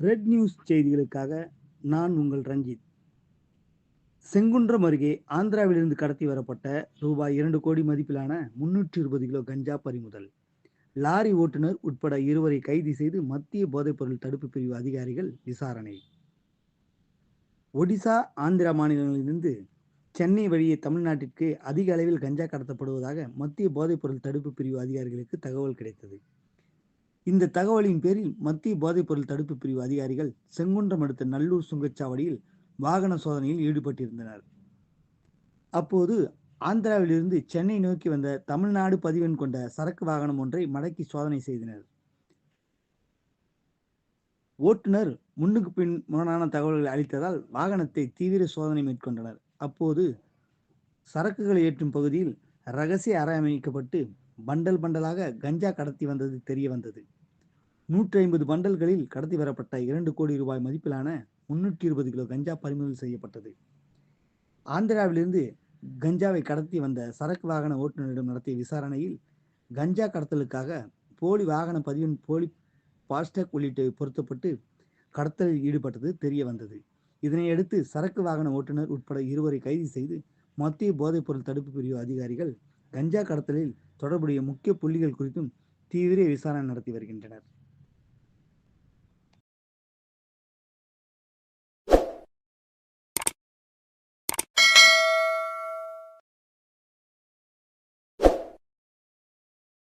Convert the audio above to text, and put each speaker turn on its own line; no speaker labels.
Red news செய்திகளுக்காக நான் உங்கள் ரஞ்சித். செங்குன்றம் அருகே ஆந்திராவிலிருந்து கடத்தி வரப்பட்ட ரூபாய் இரண்டு கோடி மதிப்பிலான முன்னூற்றி இருபது கிலோ கஞ்சா பறிமுதல். லாரி ஓட்டுநர் உட்பட இருவரை கைது செய்து மத்திய போதைப்பொருள் தடுப்பு பிரிவு அதிகாரிகள் விசாரணை. ஒடிசா ஆந்திரா மாநிலங்களிலிருந்து சென்னை வழியே தமிழ்நாட்டிற்கு அதிக அளவில் கஞ்சா கடத்தப்படுவதாக மத்திய போதைப்பொருள் தடுப்பு பிரிவு அதிகாரிகளுக்கு தகவல் கிடைத்தது. இந்த தகவலின் பேரில் மத்திய போதைப்பொருள் தடுப்பு பிரிவு அதிகாரிகள் செங்குன்றம் அடுத்த நல்லூர் சுங்கச்சாவடியில் வாகன சோதனையில் ஈடுபட்டிருந்தனர். அப்போது ஆந்திராவிலிருந்து சென்னை நோக்கி வந்த தமிழ்நாடு பதிவெண் கொண்ட சரக்கு வாகனம் ஒன்றை மடக்கி சோதனை செய்தனர். ஓட்டுநர் முன்னுக்கு பின் முரணான தகவல்களை அளித்ததால் வாகனத்தை தீவிர சோதனை மேற்கொண்டனர். அப்போது சரக்குகளை ஏற்றும் பகுதியில் ரகசிய அறை அமைக்கப்பட்டு பண்டல் பண்டலாக கஞ்சா கடத்தி வந்தது தெரிய வந்தது. நூற்றி ஐம்பது பண்டல்களில் கடத்தி வரப்பட்ட இரண்டு கோடி ரூபாய் மதிப்பிலான முன்னூற்றி இருபது கிலோ கஞ்சா பறிமுதல் செய்யப்பட்டது. ஆந்திராவிலிருந்து கஞ்சாவை கடத்தி வந்த சரக்கு வாகன ஓட்டுநரிடம் நடத்திய விசாரணையில் கஞ்சா கடத்தலுக்காக போலி வாகன பதிவின் போலி பாஸ்டக் உள்ளிட்டவை பொருத்தப்பட்டு கடத்தலில் ஈடுபட்டது தெரிய வந்தது. இதனையடுத்து சரக்கு வாகன ஓட்டுநர் உட்பட இருவரை கைது செய்து மத்திய போதைப்பொருள் தடுப்பு பிரிவு அதிகாரிகள் கஞ்சா கடத்தலில் தொடர்புடைய முக்கிய புள்ளிகள் குறித்தும் தீவிர விசாரணை நடத்தி வருகின்றனர்.